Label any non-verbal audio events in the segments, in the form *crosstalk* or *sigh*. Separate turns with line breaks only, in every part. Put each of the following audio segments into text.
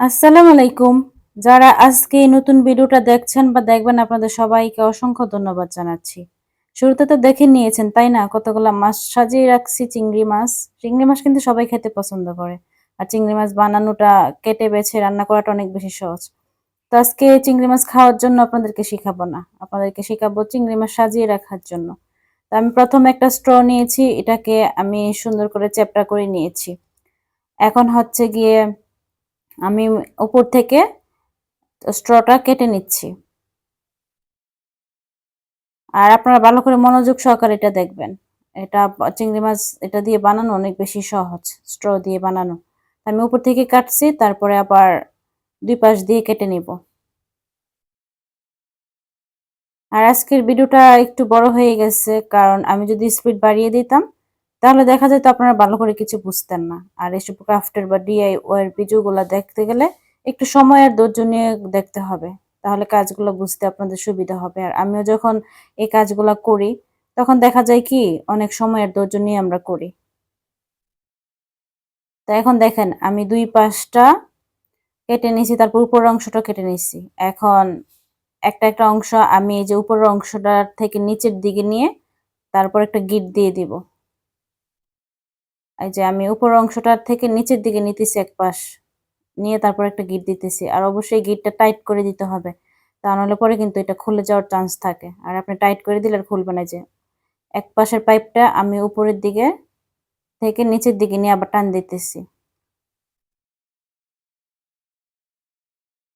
আসসালামু আলাইকুম। যারা আজকে নতুন ভিডিওটা দেখছেন বা দেখবেন, আপনাদের সবাইকে অসংখ্য ধন্যবাদ জানাচ্ছি। শুরুতে তো দেখে নিয়েছেন, তাই না? কতগুলো মাছ সাজিয়ে রাখছি, চিংড়ি মাছ। চিংড়ি মাছ কিন্তু সবাই খেতে পছন্দ করে। আর চিংড়ি মাছ বানানোটা, কেটে বেছে রান্না করাটা অনেক বেশি সহজ। তো আজকে চিংড়ি মাছ খাওয়ার জন্য আপনাদেরকে শিখাবো না। আপনাদেরকে শিখাবো চিংড়ি মাছ সাজিয়ে রাখার জন্য। তো আমি প্রথমে একটা স্ট্র নিয়েছি, এটাকে আমি সুন্দর করে চ্যাপটা করে নিয়েছি। এখন হচ্ছে গিয়ে আমি উপর থেকে স্ট্রটা কেটে নিচ্ছি। আর আপনারা ভালো করে মনোযোগ সহকারে এটা দেখবেন। এটা চিংড়ি মাছ এটা দিয়ে বানানো অনেক বেশি সহজ, স্ট্র দিয়ে বানানো। আমি উপর থেকে কাটছি, তারপরে আবার দুই পাশ দিয়ে কেটে নিব। আর আজকের ভিডিওটা একটু বড় হয়ে গেছে, কারণ আমি যদি স্পিড বাড়িয়ে দিতাম তাহলে দেখা যেত আপনারা ভালো করে কিছু বুঝতেন না। আর এসব ক্রাফটের বা ডিআই ওয়ার ভিডিওগুলো দেখতে গেলে একটু সময় আর ধৈর্য নিয়ে দেখতে হবে। তাহলে কাজগুলো বুঝতে আপনাদের সুবিধা হবে। আর আমিও যখন এই কাজগুলো করি, তখন দেখা যায় কি, অনেক সময়ের ধৈর্য নিয়ে আমরা করি। তো এখন দেখেন, আমি দুই পাশটা কেটে নিছি তারপর উপরের অংশটা কেটে নিছি এখন একটা একটা অংশ আমি এই যে উপরের অংশটার থেকে নিচের দিকে নিয়ে, তারপর একটা গিট দিয়ে দিব। এই যে আমি উপর অংশটার থেকে নিচের দিকে নিতেছি এক পাশ। নিয়ে তারপর একটা গিট দিতেছি। আর অবশ্যই গিটটা টাইট করে দিতে হবে। তা নাহলে পরে কিন্তু এটা খুলে যাওয়ার চান্স থাকে। আর আপনি টাইট করে দিলে আর খুলবে না যে। এক পাশের পাইপটা আমি উপরের দিকে থেকে নিচের দিকে নিয়ে আবার টান দিতেছি।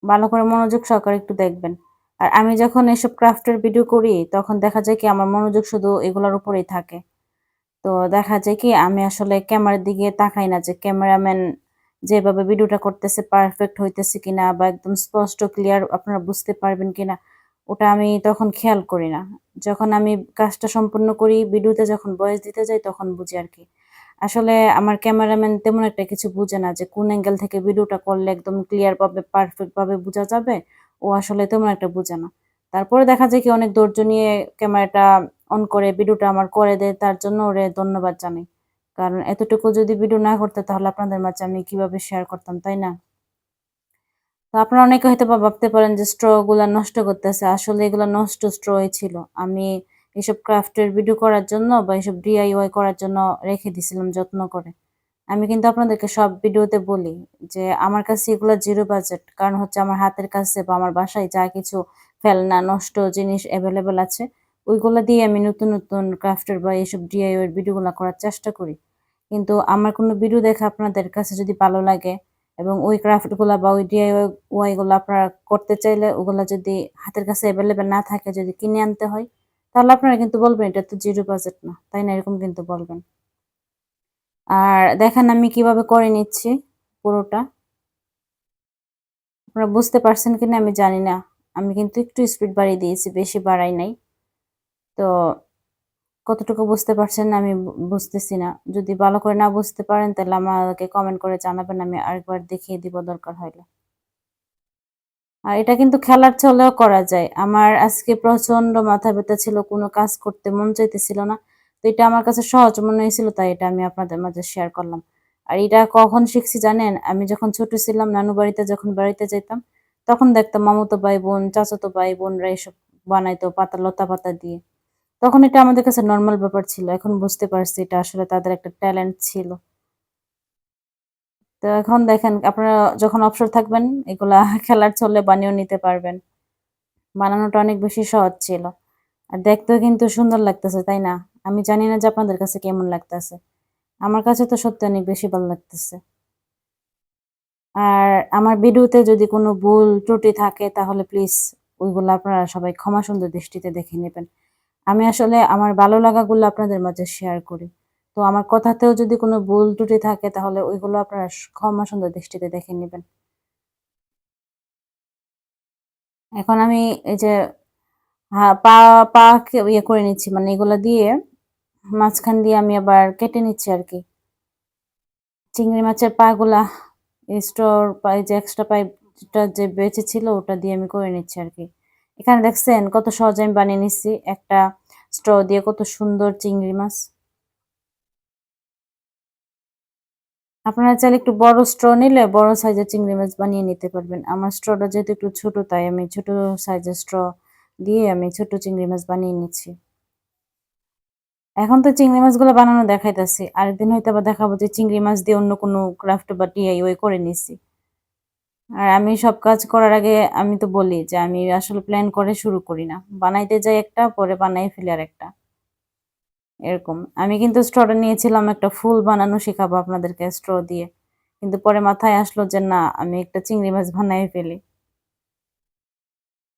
ভালো করে মনোযোগ সহকারে একটু দেখবেন। আর আমি যখন এসব ক্রাফটের ভিডিও করি, তখন দেখা যায় কি আমার মনোযোগ শুধু এগুলোর উপরেই থাকে। তো দেখা যায় কি, আমি আসলে ক্যামেরার দিকে তাকাই না যে ক্যামেরাম্যান যেভাবে ভিডিওটা করতেছে পারফেক্ট হইতেছে কিনা বা একদম স্পষ্ট ক্লিয়ার আপনারা বুঝতে পারবেন কিনা, ওটা আমি তখন খেয়াল করি না। যখন আমি কাজটা সম্পূর্ণ করি, ভিডিওতে যখন বয়স দিতে যাই তখন বুঝি আর কি। আসলে আমার ক্যামেরাম্যান তেমন একটা কিছু বুঝে না যে কোন অ্যাঙ্গেল থেকে ভিডিওটা করলে একদম ক্লিয়ার পাবে পারফেক্ট ভাবে বোঝা যাবে, ও আসলে তেমন একটা বুঝে না। তারপরে দেখা যায় কি অনেক ধৈর্য নিয়ে ক্যামেরাটা অন করে, ভিডিওটা আমার করে দেয়, তার জন্য ওরে ধন্যবাদ জানাই। কারণ এতটুকু যদি ভিডিও না করতে, তাহলে আপনাদের মাঝে আমি কীভাবে শেয়ার করতাম, তাই না? তো আপনারা অনেকে হয়তো বা ভাবতে পারেন যে স্ট্রগুলা নষ্ট করতেছে। আসলে এগুলো নষ্ট স্ট্রই ছিল। আমি এইসব ক্রাফটের ভিডিও করার জন্য বা এইসব ডিআইওয়াই করার জন্য রেখে দিছিলাম যত্ন করে। আমি কিন্তু আপনাদেরকে সব ভিডিওতে বলি যে আমার কাছে এগুলো জিরো বাজেট কারণ হচ্ছে আমার হাতের কাছে বা আমার বাসায় যা কিছু ফেলনা, নষ্ট জিনিস অ্যাভেলেবেল আছে, ওইগুলো দিয়ে আমি নতুন নতুন ক্রাফটের বা এইসব ডিআইওয়ার ভিডিওগুলো করার চেষ্টা করি। কিন্তু আমার কোনো ভিডিও দেখে আপনাদের কাছে যদি ভালো লাগে এবং ওই ক্রাফটগুলো বা ওই ডিআইওয়াই ওয়াইগুলো আপনারা করতে চাইলে ওগুলো যদি হাতের কাছে অ্যাভেলেবেল না থাকে যদি কিনে আনতে হয়, তাহলে আপনারা কিন্তু বলবেন, এটা তো জিরো বাজেট না, তাই না? এরকম কিন্তু বলবেন। আর দেখেন আমি কীভাবে করে নিচ্ছি পুরোটা। আপনারা বুঝতে পারছেন কিনা আমি জানি না। আমি কিন্তু একটু স্পিড বাড়িয়ে দিয়েছি, বেশি বাড়াই নাই। তো কতটুকু বুঝতে পারছেন আমি বুঝতেছি না। যদি ভালো করে না বুঝতে পারেন, তাহলে আমাকে কমেন্ট করে জানাবেন, আমি আরেকবার দেখিয়ে দিব দরকার হইলে। আর এটা কিন্তু খেলার চলেও করা যায়। আমার আজকে প্রচণ্ড মাথা ব্যথা ছিল, কোনো কাজ করতে মন চাইতেছিল না। তো এটা আমার কাছে সহজ মনে হয়েছিল, তাই এটা আমি আপনাদের মাঝে শেয়ার করলাম। আর এটা কখন শিখছি জানেন? আমি যখন ছোট ছিলাম, নানু বাড়িতে যখন বাড়িতে যেতাম তখন দেখতাম মামতো ভাই বোন চাচাতো ভাই বোনরা এসব বানাইতো পাতা, লতা পাতা দিয়ে। তখন এটা আমাদের কাছে নর্মাল ব্যাপার ছিল, এখন বুঝতে পারছি এটা আসলে তাদের একটা ট্যালেন্ট ছিল। তো এখন দেখেন, আপনারা যখন অবসর থাকবেন, এগুলা *laughs* খেলার চলে বানিয়েও নিতে পারবেন। বানানোটা অনেক বেশি সহজ ছিল। আর দেখতেও কিন্তু সুন্দর লাগতেছে, তাই না? আমি জানি না যে আপনাদের কাছে কেমন লাগতেছে। আমার কাছে তো সত্যি অনেক বেশি ভালো লাগতেছে। আর আমার ভিডিওতে যদি কোনো ভুল ত্রুটি থাকে, তাহলে প্লিজ ওইগুলো আপনারা সবাই ক্ষমা সুন্দর দৃষ্টিতে দেখে নেবেন। আমি আসলে আমার ভালো লাগাগুলো আপনাদের মাঝে শেয়ার করি। তো আমার কথাতেও যদি কোনো ভুল ত্রুটি থাকে, তাহলে ওইগুলো আপনারা ক্ষমা সুন্দর দৃষ্টিতে দেখে নেবেন। এখন আমি এই যে পা পা ইয়ে করে নিচ্ছি মানে এগুলো দিয়ে মাঝখান দিয়ে আমি আবার কেটে নিচ্ছি আর কি। চিংড়ি মাছের পাগুলা স্টোর যে এক্সট্রা পাইপটা যে বেঁচে ছিল ওটা দিয়ে আমি করে নিচ্ছি আর কি। এখানে দেখছেন কত সহজে আমি বানিয়ে নিচ্ছি। একটা স্ট্র দিয়ে কত সুন্দর চিংড়ি মাছ। আপনারা চাইলে একটু বড় স্ট্র নিলে বড় সাইজের চিংড়ি মাছ বানিয়ে নিতে পারবেন। আমার স্ট্রটা যেহেতু একটু ছোট, তাই আমি ছোট সাইজের স্ট্র দিয়ে আমি ছোট চিংড়ি মাছ বানিয়ে নিচ্ছি। এখন তো চিংড়ি মাছগুলো বানানো দেখাইতেছি। আরেকদিন হয়তো আবার দেখাবো যে চিংড়ি মাছ দিয়ে অন্য কোনো ক্রাফট বা ডিআইওয়াই করে নিছি। আর আমি সব কাজ করার আগে আমি তো বলি যে আমি আসলে প্ল্যান করে শুরু করি না। বানাইতে যাই একটা, পরে বানাই ফেলি আর একটা এরকম। আমি কিন্তু স্ট্রটা নিয়েছিলাম একটা ফুল বানানো শেখাবো আপনাদেরকে স্ট্র দিয়ে। কিন্তু পরে মাথায় আসলো যে না, আমি একটা চিংড়ি মাছ বানাই ফেলি।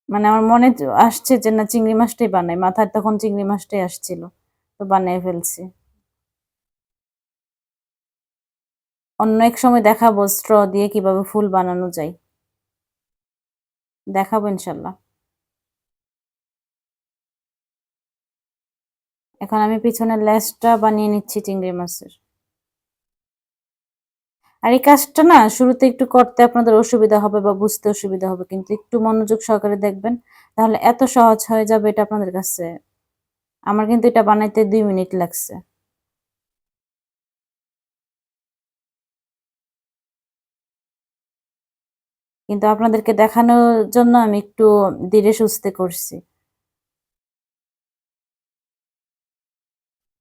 মানে আমার মনে আসছে যে না, চিংড়ি মাছটাই বানাই। মাথায় তখন চিংড়ি মাছটাই আসছিল। তো বানিয়ে ফেলছি। অন্য এক সময় দেখাবো স্ট্র দিয়ে কীভাবে ফুল বানানো যায়। দেখাবো ইনশাল্লাহ। এখন আমি পিছনের লেসটা বানিয়ে নিচ্ছি চিংড়ি মাছের। আর এই কাজটা না, শুরুতে একটু করতে আপনাদের অসুবিধা হবে বা বুঝতে অসুবিধা হবে, কিন্তু একটু মনোযোগ সহকারে দেখবেন, তাহলে এত সহজ হয়ে যাবে এটা আপনাদের কাছে আমার কিন্তু এটা বানাইতে দুই মিনিট লাগছে। কিন্তু আপনাদেরকে দেখানোর জন্য আমি একটু ধীরে সুস্থে করছি।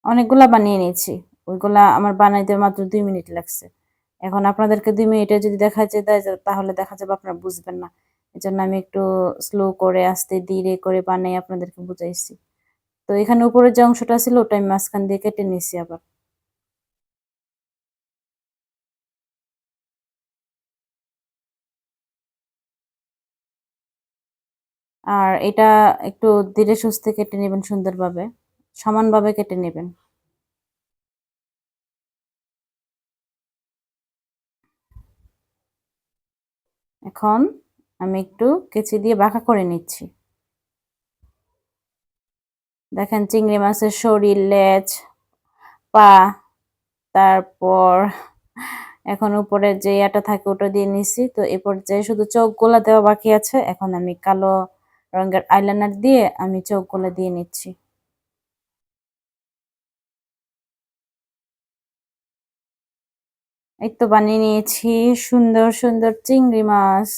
অনেকগুলা বানিয়ে নিয়েছি। ওইগুলা আমার বানাইতে মাত্র দুই মিনিট লাগছে। এখন আপনাদেরকে দুই মিনিটে যদি দেখা যায় তাহলে দেখা যাবে আপনারা বুঝবেন না। এই আমি একটু স্লো করে, আস্তে ধীরে করে বানাই আপনাদেরকে বুঝাইছি। তো এখানে উপরে যে অংশটা ছিল, ওটা আমি মাঝখান দিয়ে কেটে নিয়েছি আবার। আর এটা একটু ধীরে সুস্থে কেটে নেবেন সুন্দরভাবে। সমানভাবে কেটে নেবেন। এখন আমি একটু কেচি দিয়ে বাঁকা করে নিচ্ছি। দেখেন চিংড়ি মাছের শরীর, লেজ, পা, তারপর এখন উপরে যে ইয়াটা থাকে ওটা দিয়ে নিছি। তো এ পর্যায়ে শুধু চোখগুলা দেওয়া বাকি আছে। এখন আমি কালো রঙের আইলাইনার দিয়ে আমি চোখগুলো দিয়ে নিচ্ছি। এই তো বানিয়ে নিয়েছি সুন্দর সুন্দর চিংড়ি মাছ।